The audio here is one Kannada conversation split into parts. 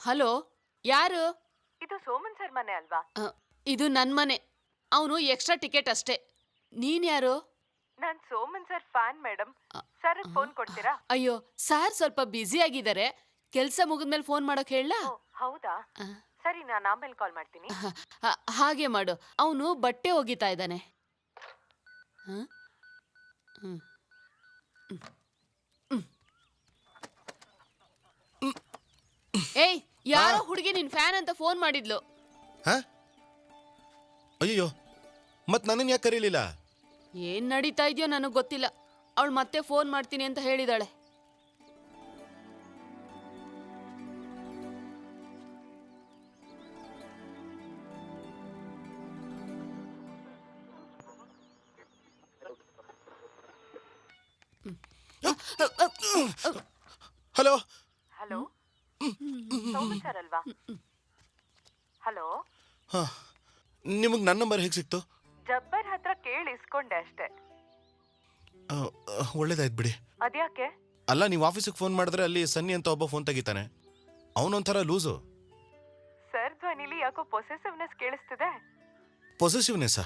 ಹಲೋ ಯಾರು? ಇದು ಸೋಮನ್ ಸರ್ ಮನೆ ಅಲ್ವಾ? ಅ, ಇದು ನನ್ನ ಮನೆ. ಅವನು ಎಕ್ಸ್ಟ್ರಾ ಟಿಕೆಟ್ ಅಷ್ಟೇ. ನೀನ್ ಯಾರು? ನಾನ್ Soman sir fan madam sir phone ಕೊಡ್ತೀರಾ? ಅಯ್ಯೋ ಸಾರ್ ಸ್ವಲ್ಪ ಬ್ಯುಸಿ ಆಗಿದ್ದಾರೆ. ಕೆಲಸ ಮುಗಿದ್ಮೇಲೆ ಫೋನ್ ಮಾಡೋಕೆ ಹೇಳ ಓ ಹೌದಾ? ಸರಿ ನಾನು ಆಮೇಲೆ ಕಾಲ್ ಮಾಡ್ತೀನಿ. ಹಾಗೆ ಮಾಡು. ಅವನು ಬಟ್ಟೆ ಒಗಿತಾ ಇದ್ದಾನೆ. ಹ್ಮ್ ಹ್ಮ್. ಹ್ಮ್. ಹ್ಮ್. ಏಯ್ ಯಾರೋ ಹುಡುಗಿ ನಿನ್ ಫ್ಯಾನ್ ಅಂತ ಫೋನ್ ಮಾಡಿದ್ಲು. ಹಾ? ಅಯ್ಯೋ ಮತ್ ನನ್ನನ್ನು ಯಾಕೆ ಕರೀಲಿಲ್ಲ? ಏನ್ ನಡೀತಾ ಇದೆಯೋ ನನಗೆ ಗೊತ್ತಿಲ್ಲ. ಅವಳು ಮತ್ತೆ ಫೋನ್ ಮಾಡ್ತೀನಿ ಅಂತ ಹೇಳಿದಾಳೆ. ಹಲೋ ಹಲೋ ಸೋಮನ್ ಸರ್ ಅಲ್ವಾ ಹಲೋ ಹಾ ನಿಮಗೆ ನನ್ನ ನಂಬರ್ ಹೇಗೆ ಸಿಕ್ತು? ಜಬ್ಬರ್ ಹತ್ರ ಕೇಳಿ ಇಸ್ಕೊಂಡೆ ಅಷ್ಟೇ. ಆ, ಆ, ಒಳ್ಳೇದಾಯ್ತು ಬಿಡಿ. ಅದ್ಯಾಕೆ? ಅಲ್ಲ ನೀವು ಆಫೀಸಿಗೆ ಫೋನ್ ಮಾಡಿದ್ರೆ ಅಲ್ಲಿ ಸನ್ನಿ ಅಂತ ಒಬ್ಬ ಫೋನ್ ತೆಗಿತಾನೆ. ಅವನೊಂಥರ ಲೂಸು. ಸರ್ ಧ್ವನಿಲಿ ಯಾಕೋ ಪೊಸೆಸಿವ್ನೆಸ್ ಕೇಳಿಸ್ತಿದೆ? ಪೊಸೆಸಿವ್ನೆಸ್ಸಾ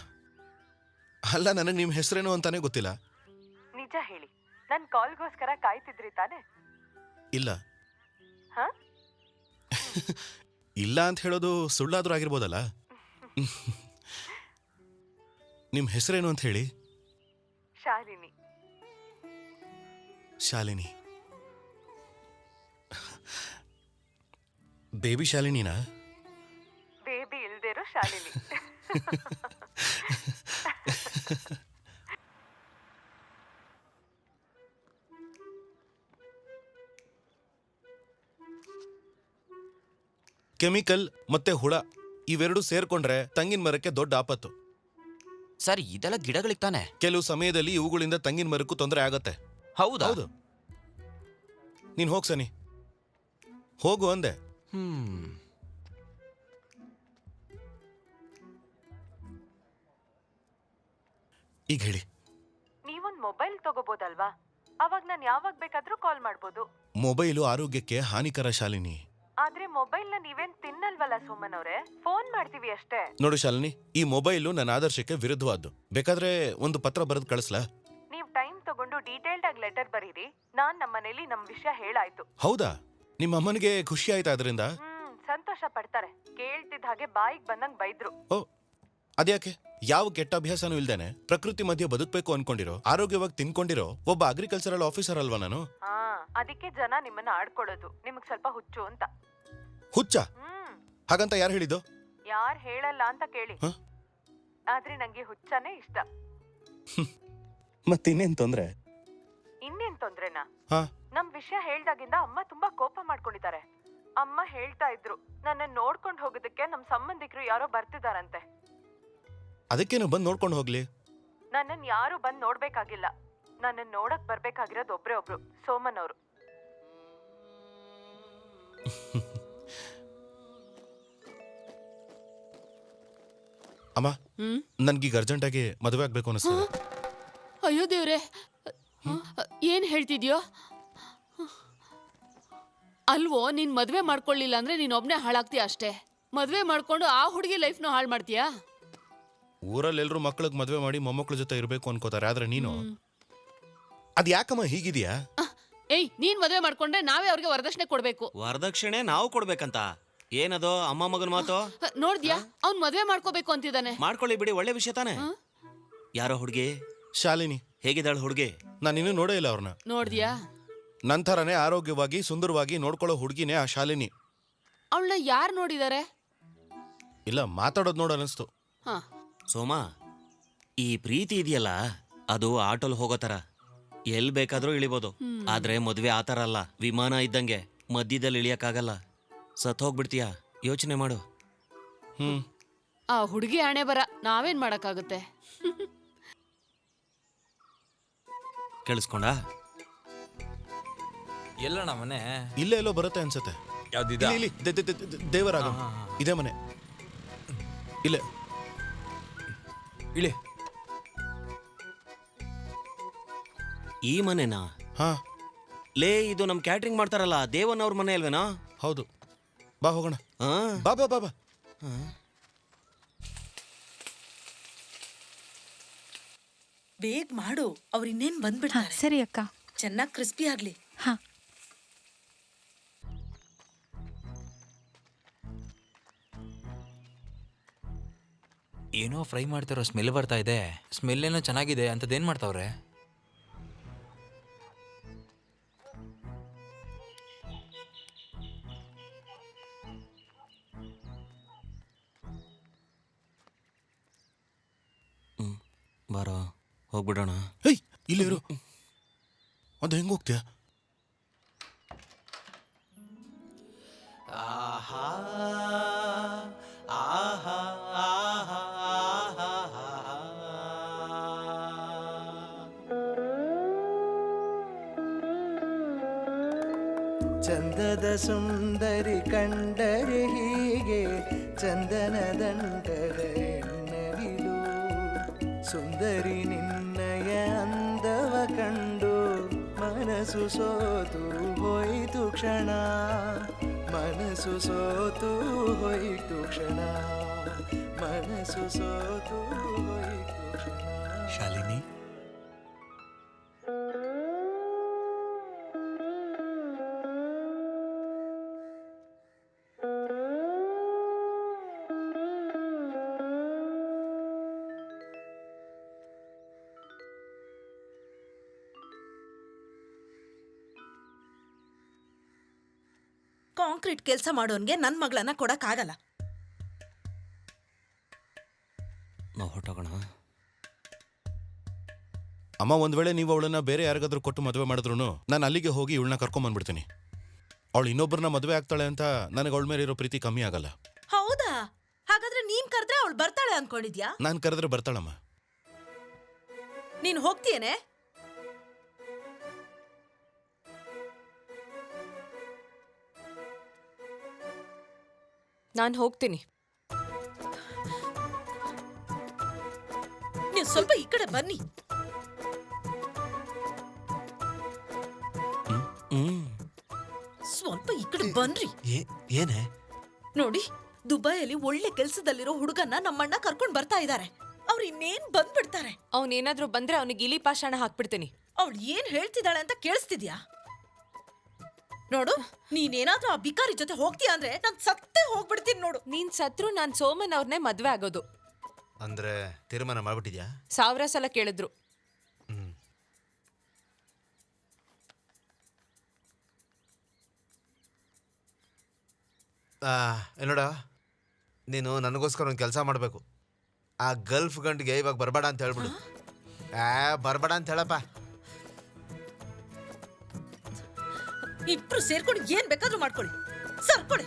ಅಲ್ಲ ನನಗೆ ನಿಮ್ಮ ಹೆಸರೇನು ಅಂತಾನೆ ಗೊತ್ತಿಲ್ಲ. ನಿಜ ಹೇಳಿ. ನನ್ ಕಾಲ್ಗೋಸ್ಕರ ಕಾಯ್ತಿದ್ರಿ ತಾನೆ? ಇಲ್ಲ. ಹ? ಇಲ್ಲ ಅಂತ ಹೇಳೋದು ಸುಳ್ಳಾದ್ರೂ ಆಗಿರ್ಬೋದಲ್ಲ? ನಿಮ್ಮ ಹೆಸರೇನು ಅಂತ ಹೇಳಿ? ಶಾಲಿನಿ. ಶಾಲಿನಿ. ಬೇಬಿ ಶಾಲಿನಿನಾ? ಬೇಬಿ ಇಲ್ದಿರೋ ಶಾಲಿನಿ. ಕೆಮಿಕಲ್ ಮತ್ತೆ ಹುಳ. ಇವೆರಡು ಸೇರ್ಕೊಂಡ್ರೆ ತಂಗಿನ ಮರಕ್ಕೆ ದೊಡ್ಡ ಆಪತ್ತು. ಸರ್ ಇದೆಲ್ಲ ಗಿಡಗಳಿಗೆ ತಾನೆ? ಕೆಲವು ಸಮಯದಲ್ಲಿ ಇವುಗಳಿಂದ ತಂಗಿನ ಮರಕ್ಕೂ ತೊಂದರೆ ಆಗತ್ತೆ. ಹೌದಾ? ಹೌದು. ನೀನ್ ಹೋಗ್ ಸನಿ. ಹೋಗು ಅಂದೆ. ಹ್ಮ್. ಈಗ ಹೇಳಿ. ನೀವೊಂದು ಮೊಬೈಲ್ ತಗೋಬೋದಲ್ವಾ? ಅವಾಗ ನಾನು ಯಾವಾಗ ಬೇಕಾದ್ರೂ ಕಾಲ್ ಮಾಡ್ಬೋದು. ಮೊಬೈಲು ಆರೋಗ್ಯಕ್ಕೆ ಹಾನಿಕರ ಶಾಲಿನಿ. ಆದ್ರೆ ಮೊಬೈಲ್ನ ನೀವೇನ್ ತಿನ್ನಲ್ವಲ್ಲ ಸುಮನ್ ಅವ್ರೆ? ಫೋನ್ ಮಾಡ್ತೀವಿ ಅಷ್ಟೇ. ನೋಡು ಶಾಲಿನಿ ಈ ಮೊಬೈಲು ನನ್ನ ಆದರ್ಶಕ್ಕೆ ವಿರುದ್ಧವಾದ್ದು. ಬೇಕಾದ್ರೆ ಒಂದು ಪತ್ರ ಬರೆದು ಕಳಿಸ್ಲಾ? ನೀವ್ ಟೈಮ್ ತಗೊಂಡು ಡೀಟೇಲ್ಡ್ ಆಗಿ ಲೆಟರ್ ಬರೀರಿ. ನಾನ್ ನಮ್ಮ ಮನೇಲಿ ನಮ್ ವಿಷಯ ಹೇಳಾಯ್ತು. ಹೌದಾ? ನಿಮ್ಮ ಅಮ್ಮನಿಗೆ ಖುಷಿ ಆಯ್ತಾ ಅದರಿಂದ? ಹ್ಮ್ ಸಂತೋಷ ಪಡ್ತಾರೆ. ಕೇಳ್ತಿದ್ದ ಹಾಗೆ ಬಾಯಿಗೆ ಬಂದಂಗ್ ಬೈದ್ರು. ಓ ಅದ್ಯಾಕೆ? ಯಾವ ಕೆಟ್ಟ ಅಭ್ಯಾಸನೂ ಇಲ್ದೇನೆ ಪ್ರಕೃತಿ ಮಧ್ಯೆ ಬದುಕಬೇಕು ಅನ್ಕೊಂಡಿರೋ ಆರೋಗ್ಯವಾಗಿ ತಿನ್ಕೊಂಡಿರೋ ಒಬ್ಬ ಅಗ್ರಿಕಲ್ಚರಲ್ ಆಫೀಸರ್ ಅಲ್ವಾ ನಾನು? ಹಾ ಅದಕ್ಕೆ ಜನ ನಿಮ್ಮನ್ನ ಆಡ್ಕೊಳ್ಳೋದು. ನಿಮಗ್ ಸ್ವಲ್ಪ ಹುಚ್ಚು ಅಂತ. ಹುಚ್ಚ? ಹ್ಮ್. ಹಾಗಂತ ಯಾರು ಹೇಳಿದ್ದು? ಯಾರು ಹೇಳಲ್ಲ ಅಂತ ಕೇಳಿ. ಹ? ಆದ್ರೆ ನಂಗೆ ಹುಚ್ಚನೇ ಇಷ್ಟ. ಮತ್ತಿನ್ನೇನ್ ತೊಂದ್ರೆ? ಇನ್ನೇನ್ ತೊಂದ್ರೆನಾ? ಹಾ. ನಮ್ ವಿಷಯ ಹೇಳ್ದಾಗಿಂದ ಅಮ್ಮ ತುಂಬಾ ಕೋಪ ಮಾಡ್ಕೊಂಡಿದ್ದಾರೆ. ಅಮ್ಮ ಹೇಳ್ತಾ ಇದ್ರು ನನ್ನ ನೋಡ್ಕೊಂಡ್ ಹೋಗೋದಕ್ಕೆ ನಮ್ ಸಂಬಂಧಿಕರು ಯಾರೋ ಬರ್ತಿದಾರಂತೆ. ಅದಕ್ಕೇನು ಬಂದು ನೋಡ್ಕೊಂಡು ಹೋಗ್ಲಿ? ನನ್ನನ್ ಯಾರು ಬಂದ್ ನೋಡ್ಬೇಕಾಗಿಲ್ಲ. ನನ್ನನ್ ನೋಡಕ್ ಬರ್ಬೇಕಾಗಿರೋದು ಒಬ್ರೇ ಒಬ್ರು ಸೋಮನ್ ಅವರು. ಅಮ್ಮ ಹ್ಮ್? ನನ್ಗೀಗ ಅರ್ಜೆಂಟಾಗಿ ಮದುವೆ ಆಗ್ಬೇಕು ಅನಿಸ್ತದೆ. ಅಯ್ಯೋ ದೇವ್ರೆ ಏನ್ ಹೇಳ್ತಿದ್ಯೋ? ಅಲ್ವೋ ನೀನ್ ಮದ್ವೆ ಮಾಡ್ಕೊಳ್ಳಿಲ್ಲ ಅಂದ್ರೆ ನೀನ್ ಒಬ್ನೇ ಹಾಳಾಗ್ತೀಯ ಅಷ್ಟೇ. ಮದ್ವೆ ಮಾಡ್ಕೊಂಡು ಆ ಹುಡುಗಿ ಲೈಫ್ನು ಹಾಳು ಮಾಡ್ತೀಯಾ? ಊರಲ್ಲಿ ಎಲ್ಲರೂ ಮಕ್ಳಿಗೆ ಮದುವೆ ಮಾಡಿ ಮೊಮ್ಮಕ್ಳ ಜೊತೆ ಇರಬೇಕು ಅನ್ಕೋತಾರೆ ಆದ್ರೆ ನೀನು? ಅದ್ ಯಾಕಮ್ಮ ಹೀಗಿದ್ಯಾ? ಅಹ್, ಏಯ್ ನೀನ್ ಮದ್ವೆ ಮಾಡ್ಕೊಂಡ್ರೆ ನಾವೇ ಅವ್ರಿಗೆ ವರದಕ್ಷಿಣೆ ಕೊಡ್ಬೇಕು. ವರದಕ್ಷಿಣೆ ನಾವು ಕೊಡ್ಬೇಕಂತ? ಏನದು ಅಮ್ಮ ಮಗನ ಮಾತು? ನೋಡಿದ್ಯಾ? ಅವ್ನ್ ಮದ್ವೆ ಮಾಡ್ಕೋಬೇಕು ಅಂತಿದ್ದಾನೆ. ಮಾಡ್ಕೊಳ್ಳಿ ಬಿಡಿ ಒಳ್ಳೆ ವಿಷಯ ತಾನೆ? ಯಾರೋ ಹುಡುಗಿ? ಶಾಲಿನಿ. ಹೇಗಿದ್ದಾಳು ಹುಡುಗಿ? ನಾನು ಇನ್ನೂ ನೋಡೇ ಇಲ್ಲ ಅವ್ರನ್ನ ನೋಡ್ದ್ಯಾ? ನಂತರನೇ ಆರೋಗ್ಯವಾಗಿ ಸುಂದರವಾಗಿ ನೋಡ್ಕೊಳ್ಳೋ ಹುಡುಗಿನೇ ಆ ಶಾಲಿನಿ. ಅವಳನ್ನ ಯಾರ್ ನೋಡಿದಾರೆ? ಇಲ್ಲ ಮಾತಾಡೋದು ನೋಡ ಅನಿಸ್ತು. ಹ. ಸೋಮ ಈ ಪ್ರೀತಿ ಇದೆಯಲ್ಲ ಅದು ಆಟೋಲ್ ಹೋಗೋ ತರ ಎಲ್ ಬೇಕಾದ್ರೂ ಇಳಿಬೋದು. ಆದ್ರೆ ಮದ್ವೆ ಆತರ ಥರ ಅಲ್ಲ. ವಿಮಾನ ಇದ್ದಂಗೆ ಮಧ್ಯದಲ್ಲಿ ಇಳಿಯಕ್ಕಾಗಲ್ಲ. ಸತ್ ಹೋಗ್ಬಿಡ್ತೀಯಾ? ಯೋಚನೆ ಮಾಡು. ಹ್ಮ್. ಆ ಹುಡುಗಿ ಹಣೆ ಬರ ನಾವೇನ್ ಮಾಡಕ್ಕಾಗುತ್ತೆ? ಕೇಳಿಸ್ಕೊಂಡ? ಎಲ್ಲಣ್ಣ ಮನೆ? ಇಲ್ಲೇ ಎಲ್ಲೋ ಬರುತ್ತೆ ಅನ್ಸುತ್ತೆ. ಯಾವ್ದಿದ? ಇಲ್ಲಿ, ಇಲ್ಲಿ ದೆ- ದೆ- ದೆ- ದೆ- ದೇವರಾಗ. ಇದೇ ಮನೆ. ಇಲ್ಲ. ಇಳಿ. ಈ ಮನೆನಾ? ಹಾ. ಲೇ ಇದು ನಮ್ ಕ್ಯಾಟ್ರಿಂಗ್ ಮಾಡ್ತಾರಲ್ಲ ದೇವನ್ ಅವ್ರ ಮನೆ ಅಲ್ವೇನಾ? ಹೌದು. ಬಾ ಹೋಗೋಣ? ಬಾ ಬಾ ಬಾ ಬಾ. ಬೇಗ ಮಾಡು ಅವ್ರು ಇನ್ನೇನ್ ಬಂದ್ಬಿಡ ಬಂದ್ಬಿಡ್ತಾರೆ ಸರಿ ಅಕ್ಕ. ಚೆನ್ನಾಗಿ ಕ್ರಿಸ್ಪಿ ಆಗ್ಲಿ. ಹಾ. ಏನೋ ಫ್ರೈ ಮಾಡ್ತಾರೋ ಸ್ಮೆಲ್ ಬರ್ತಾ ಇದೆ. ಸ್ಮೆಲ್ ಏನೋ ಚೆನ್ನಾಗಿದೆ ಅಂತದೇನ್ ಮಾಡ್ತಾವ್ರೆ? ಹೋಗ್ಬಿಡೋಣ. ಹೇಯ್ ಇಲ್ಲಿ ಇರು. ಅದು ಹೆಂಗ್ ಹೋಗ್ತೀಯ? ಆಹಾ ಆಹಾ ಚಂದದ ಸುಂದರಿ ಕಂಡರೆ ಹೀಗೆ ಚಂದನ ದಂಡದ ಸುಂದರಿ ನಿನ್ನಯ ಅಂದವ ಕಂಡು ಮನಸ್ಸು ಸೋತು ಹೋಯಿತು ಕ್ಷಣ. ಮನಸ್ಸು ಸೋತು ಹೋಯಿತು ಕ್ಷಣ. ಮನಸ್ಸು ಸೋತು ಹೋಯಿತು ಕ್ಷಣ. ಶಾಲಿನಿ ಕಾಂಕ್ರೀಟ್ ಕೆಲಸ ಮಾಡೋನ್ಗೆ ನನ್ನ ಮಗಳನ್ನ ಕೊಡಕ್ ಆಗಲ್ಲ ನಾವು ಹೊಟ್ಟೋಗೋಣ ಅಮ್ಮ ಒಂದ್ ವೇಳೆ ನೀವು ಅವಳನ್ನ ಬೇರೆ ಯಾರಿಗಾದ್ರೂ ಕೊಟ್ಟು ಮದುವೆ ಮಾಡಿದ್ರು ನಾನು ಅಲ್ಲಿಗೆ ಹೋಗಿ ಇವಳನ್ನ ಕರ್ಕೊಂಡ್ ಬಂದ್ಬಿಡ್ತೀನಿ. ಅವಳು ಇನ್ನೊಬ್ಬರನ್ನ ಮದುವೆ ಆಗ್ತಾಳೆ ಅಂತ ನನಗೆ ಅವಳ ಮೇಲೆ ಇರೋ ಪ್ರೀತಿ ಕಮ್ಮಿ ಆಗಲ್ಲ. ಹೌದಾ? ಹಾಗಾದ್ರೆ ನೀನ್ ಕರೆದ್ರೆ ಅವಳು ಬರ್ತಾಳೆ ಅನ್ಕೊಂಡಿದ್ಯಾ? ನಾನು ಕರೆದ್ರೆ ಬರ್ತಾಳಮ್ಮ. ನೀನ್ ಹೋಗ್ತೀಯೇನೆ? ನಾನು ಹೋಗ್ತೀನಿ. ನೀವು ಸ್ವಲ್ಪ ಈ ಕಡೆ ಬನ್ನಿ. ಸ್ವಲ್ಪ ಈ ಕಡೆ ಬನ್ರಿ. ಏನೇ? ನೋಡಿ ದುಬೈಯಲ್ಲಿ ಒಳ್ಳೆ ಕೆಲಸದಲ್ಲಿರೋ ಹುಡುಗನ್ನ ನಮ್ಮಣ್ಣ ಕರ್ಕೊಂಡ್ ಬರ್ತಾ ಇದ್ದಾರೆ ಅವ್ರು ಇನ್ನೇನ್ ಬಂದ್ಬಿಡ್ತಾರೆ. ಅವನೇನಾದ್ರೂ ಬಂದ್ರೆ ಅವನಿಗೆ ಇಲಿ ಪಾಷಾಣ ಹಾಕ್ಬಿಡ್ತೀನಿ. ಅವಳು ಏನ್ ಹೇಳ್ತಿದ್ದಾಳೆ ಅಂತ ಕೇಳಿಸ್ತಿದ್ಯಾ? ನೋಡು ನೀನೇನಾದ್ರೂ ಆ ಬಿಕಾರಿ ಜೊತೆ ಹೋಗ್ತೀಯ ಅಂದ್ರೆ ನಾನ್ ಸತ್ತೇ ಹೋಗ್ಬಿಡ್ತೀನಿ ನೋಡು. ನೀನ್ ಸತ್ರು ನಾನ್ ಸೋಮನ್ ಅವ್ರನ್ನೇ ಮದ್ವೆ ಆಗೋದು. ಅಂದ್ರೆ ತೀರ್ಮಾನ ಮಾಡ್ಬಿಟ್ಟಿದ್ಯಾ? ಸಾವಿರ ಸಲ ಕೇಳಿದ್ರು. ಹ್ಮ್. ನೋಡ ನೀನು ನನಗೋಸ್ಕರ ಒಂದು ಕೆಲಸ ಮಾಡಬೇಕು. ಆ ಗಲ್ಫ್ ಗಂಡ್ಗೆ ಇವಾಗ ಬರಬೇಡ ಅಂತ ಹೇಳ್ಬಿಡು. ಏ ಬರಬೇಡ ಅಂತ ಹೇಳಪ್ಪ. ಇಬ್ರು ಸೇರ್ಕೊಂಡು ಏನ್ ಬೇಕಾದ್ರೂ ಮಾಡ್ಕೊಳ್ಳಿ. ಸರ್ಕೊಳ್ಳಿ